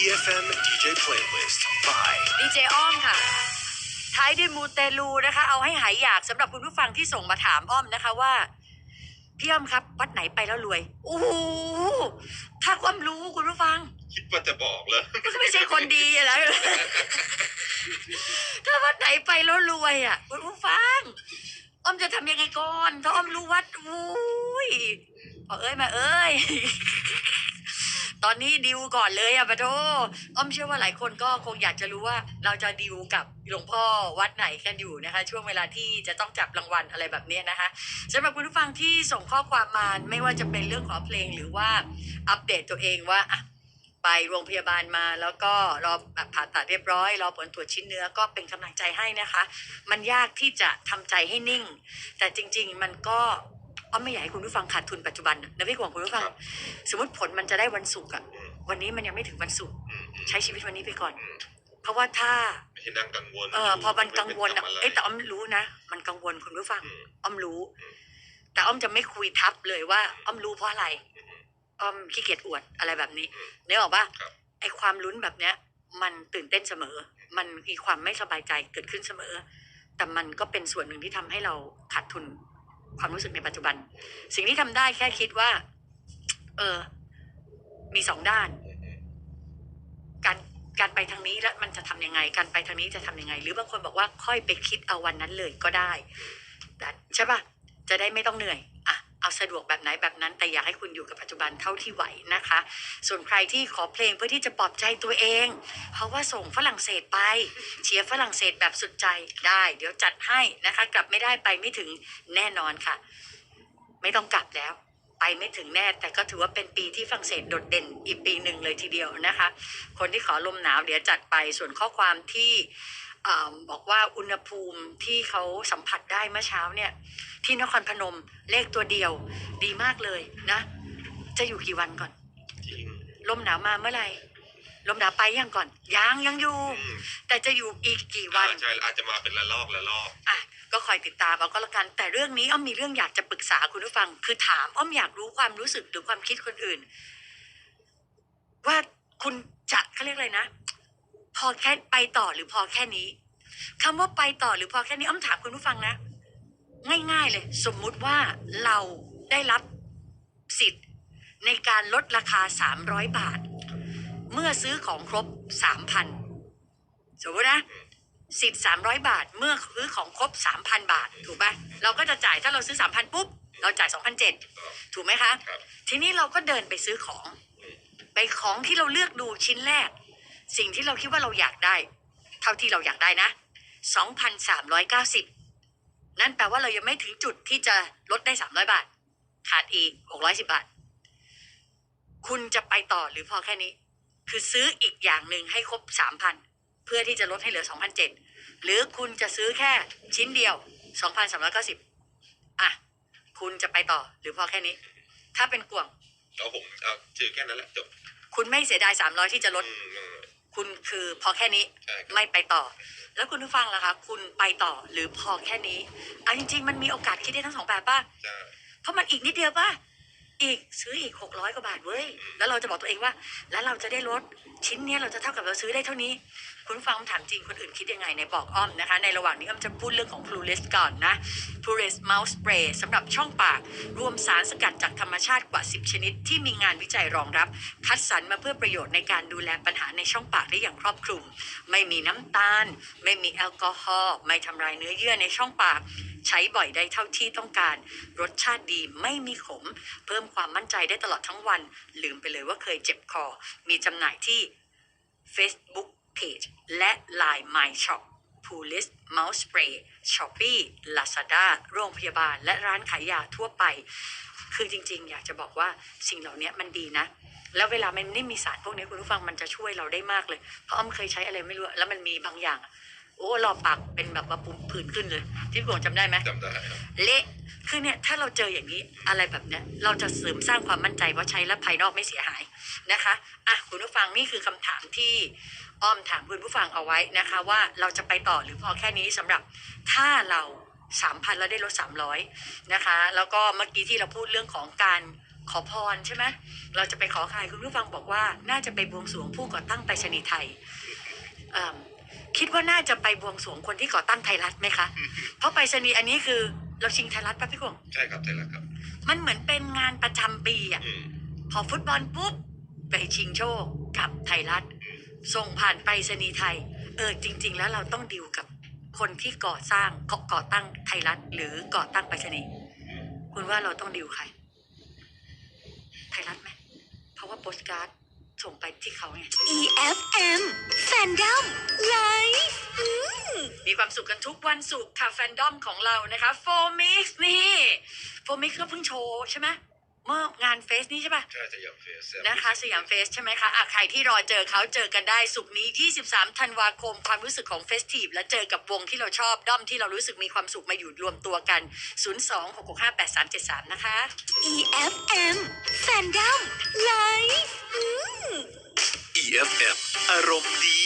EFM DJ Playlist by ดีเจอ้อมค่ะ ท้ายด้วยมูเตลูนะคะ เอาให้หายอยากสำหรับคุณผู้ฟังที่ส่งมาถามอ้อมนะคะว่า พี่อ้อมครับ วัดไหนไปแล้วรวย โอ้โหถ้าอ้อมรู้คุณผู้ฟัง คิดว่าจะบอกเลย ก็ไม่ใช่คนดีอะไร ถ้าวัดไหนไปแล้วรวยอะคุณผู้ฟัง อ้อมจะทำยังไงก่อน ถ้าอ้อมรู้วัดอุ้ยบอกเอ้ยมาเอ้ย ตอนนี้ดิวก่อนเลยอะปะโทอ้อมเชื่อว่าหลายคนก็คงอยากจะรู้ว่าเราจะดิวกับหลวงพ่อวัดไหนกันอยู่นะคะ ช่วงเวลาที่จะต้องจับรางวัลอะไรแบบนี้นะคะสำหรับคุณผู้ฟังที่ส่งข้อความมาไม่ว่าจะเป็นเรื่องของเพลงหรือว่าอัปเดตตัวเองว่าอะไปโรงพยาบาลมาแล้วก็รอผ่าตัดเรียบร้อยรอผลตรวจชิ้นเนื้อก็เป็นกำลังใจให้นะคะ มันยากที่จะทำใจให้นิ่ง แต่จริง ๆ มันก็ อ้อมไม่อยากให้คุณผู้ฟังขาดทุนปัจจุบันนะนะพี่กวางคุณผู้ฟัง ครับ สมมติผลมันจะได้วันศุกร์อะอืมวันนี้มันยังไม่ถึงวันศุกร์อืมอืมใช้ชีวิตวันนี้ไปก่อน อืมเพราะว่าถ้า ไม่ให้นั่งกังวลเออพอมันกังวลอะไม่เอ้ยป็นแต่ทำะไรอ้อมรู้นะ มันกังวลคุณผู้ฟัง อืม อ้อมรู้ อืม แต่อ้อมจะไม่คุยทับเลยว่า อ้อมรู้เพราะอะไรอ้อมขี้เกียจอวดอะไรแบบนี้อืมนึกออกปะครับ ไอความลุ้นแบบเนี้ย มันตื่นเต้นเสมอ มันมีความไม่สบายใจเกิดขึ้นเสมอ แต่มันก็เป็นส่วนหนึ่งที่ทำให้เราขาดทุน ความรู้สึกในปัจจุบัน สิ่งที่ทำได้แค่คิดว่า เออ มีสองด้าน การการไปทางนี้แล้วมันจะทำยังไง การไปทางนี้จะทำยังไง หรือบางคนบอกว่าค่อยไปคิดเอาวันนั้นเลยก็ได้ แต่ใช่ปะจะได้ไม่ต้องเหนื่อย เอาสะดวกแบบไหนแบบนั้น แต่อยากให้คุณอยู่กับปัจจุบันเท่าที่ไหวนะคะ ส่วนใครที่ขอเพลงเพื่อที่จะปลอบใจตัวเอง เพราะว่าส่งฝรั่งเศสไป เชียร์ฝรั่งเศสแบบสุดใจได้ เดี๋ยวจัดให้นะคะ กลับไม่ได้ไปไม่ถึงแน่นอนค่ะ ไม่ต้องกลับแล้วไปไม่ถึงแน่แต่ก็ถือว่าเป็นปีที่ฝรั่งเศสโดดเด่นอีกปีหนึ่งเลยทีเดียวนะคะ คนที่ขอลมหนาวเดี๋ยวจัดไปส่วนข้อความที่ ออบอกว่าอุณหภูมิที่เขาสัมผัสได้เมื่อเช้าเนี่ย ที่นครพนมเลขตัวเดียว ดีมากเลยนะ จะอยู่กี่วันก่อนจริงลมหนาวมาเมื่อไหร่ลมหนาวไปยังก่อนยังยังอยู่อืมแต่จะอยู่อีกกี่วันอ่าใช่อาจจะมาเป็นละลอกละลอกอะก็คอยติดตามเอาก็แล้วกันแต่เรื่องนี้อ้อมมีเรื่องอยากจะปรึกษาคุณผู้ฟัง คือถามอ้อมอยากรู้ความรู้สึกหรือความคิดคนอื่น ว่าคุณจะเขาเรียกอะไรนะ พอแค่ไปต่อหรือพอแค่นี้คำว่าไปต่อหรือพอแค่นี้อ้อมถามคุณผู้ฟังนะ ง่ายๆเลย สมมุติว่าเราได้รับสิทธิ์ในการลดราคา 300 บาท เมื่อซื้อของครบ 3,000 สมมตินะ สิทธิ์ 300 บาท เมื่อซื้อของครบ 3,000 บาท ถูกปะเราก็จะจ่ายถ้าเราซื้อ 3,000 ปุ๊บ เราจ่าย 2,007 ถูกไหมคะครับทีนี้เราก็เดินไปซื้อของ ไปของที่เราเลือกดูชิ้นแรก สิ่งที่เราคิดว่าเราอยากได้ เท่าที่เราอยากได้นะ 2,390 นั่นแปลว่าเรายังไม่ถึงจุดที่จะลดได้ 300 บาท ขาดอีก 610 บาท คุณจะไปต่อหรือพอแค่นี้ คือซื้ออีกอย่างหนึ่งให้ครบ 3,000 เพื่อที่จะลดให้เหลือ 2,007หรือคุณจะซื้อแค่ชิ้นเดียว 2,390 อะ คุณจะไปต่อหรือพอแค่นี้ ถ้าเป็นกวางเอาผมเอาชื่อแค่นั้นแหละจบ คุณไม่เสียดาย300ที่จะลดอืมอืมคุณคือพอแค่นี้ใช่ครับ ไม่ไปต่อ แล้วคุณผู้ฟังล่ะคะคุณไปต่อหรือพอแค่นี้อะจริง ๆ มันมีโอกาสคิดได้ทั้งสองแบบป่ะ ใช่ เพราะมันอีกนิดเดียวป่ะ อีกซื้ออีกหกร้อยกว่าบาทเว้ย แล้วเราจะบอกตัวเองว่า แล้วเราจะได้ลดชิ้นเนี้ยเราจะเท่ากับเราซื้อได้เท่านี้ คุณฟังถามจริงคนอื่นคิดยังไงในบอกอ้อมนะคะ ในระหว่างนี้อ้อมจะพูดเรื่องของ p l u r i s ก่อนนะ p l u r i s Mouse Spray สำหรับช่องปาก รวมสารสกัดจากธรรมชาติกว่า 10 ชนิด ที่มีงานวิจัยรองรับ คัดสรรมาเพื่อประโยชน์ในการดูแลปัญหาในช่องปากได้อย่างครอบคลุม ไม่มีน้ำตาล ไม่มีแอลกอฮอล์ไม่ทำลายเนื้อเยื่อในช่องปาก ใช้บ่อยได้เท่าที่ต้องการ รสชาติดีไม่มีขม เพิ่มความมั่นใจได้ตลอดทั้งวัน ลืมไปเลยว่าเคยเจ็บคอ มีจำหน่ายที่ Facebook Page และ Line My Shop p o o l i s Mouse Spray Shopee Lazada โรงพยาบาล และร้านขายยาทั่วไป คือจริง ๆ อยากจะบอกว่าสิ่งเหล่านี้มันดีนะ แล้วเวลามันไม่มีสารพวกนี้คุณผู้ฟังมันจะช่วยเราได้มากเลย เพราะอ้อมเคยใช้อะไรไม่รู้ แล้วมันมีบางอย่าง โอ้รอบปากเป็นแบบว่าปุ่มผื่นขึ้นเลย ที่พี่กวงจำได้ไหมจำได้ครับเละคือเนี่ยถ้าเราเจออย่างนี้อะไรแบบเนี้ยเราจะเสริมสร้างความมั่นใจว่าใช้แล้วภายนอกไม่เสียหายนะคะอะคุณผู้ฟังนี่คือคำถามที่อ้อมถามคุณผู้ฟังเอาไว้นะคะ ว่าเราจะไปต่อหรือพอแค่นี้สำหรับถ้าเราสามพันแล้วได้ลดสามร้อยนะคะ แล้วก็เมื่อกี้ที่เราพูดเรื่องของการขอพรใช่ไหมเราจะไปขอใครคุณผู้ฟังบอกว่าน่าจะไปบวงสรวงผู้ก่อตั้งไปรษณีย์ไทยเอิ่ม คิดว่าน่าจะไปบวงสรวงคนที่ก่อตั้งไทยรัฐไหมคะ เพราะไปรษณีย์อันนี้คือเราชิงไทยรัฐป่ะพี่กงใช่ครับใช่แล้วครับ มันเหมือนเป็นงานประจำปีอะอืมพอฟุตบอลปุ๊บไปชิงโชคกับไทยรัฐ ส่งผ่านไปรษณีย์ไทย เออจริง ๆ แล้วเราต้องดิวกับคนที่ก่อสร้างก่อก่อตั้งไทยรัฐ หรือก่อตั้งไปรษณีย์คุณว่าเราต้องดิวใคร ไทยรัฐไหมเพราะว่าโปสการ์ด ส่งไปที่เขาไง EFM Fandom Live อืมมีความสุขกันทุกวันศุกร์ค่ะแฟนดอมของเรานะคะโฟมิกนี่โฟมิกก็เพิ่งโชว์ใช่ไหม เมื่องานเฟสนี้ใช่ปะใช่สยามเฟสนะคะสยามเฟสใช่ไหมคะอะใครที่รอเจอเขาเจอกันได้สุกร์นี้23ธันวาคมความรู้สึกของเฟสทีฟและเจอกับวงที่เราชอบด้อมที่เรารู้สึกมีความสุขมาอยู่รวมตัวกัน 026658373 นะคะ EFM Fandom Live อืม EFM อารมณ์ดี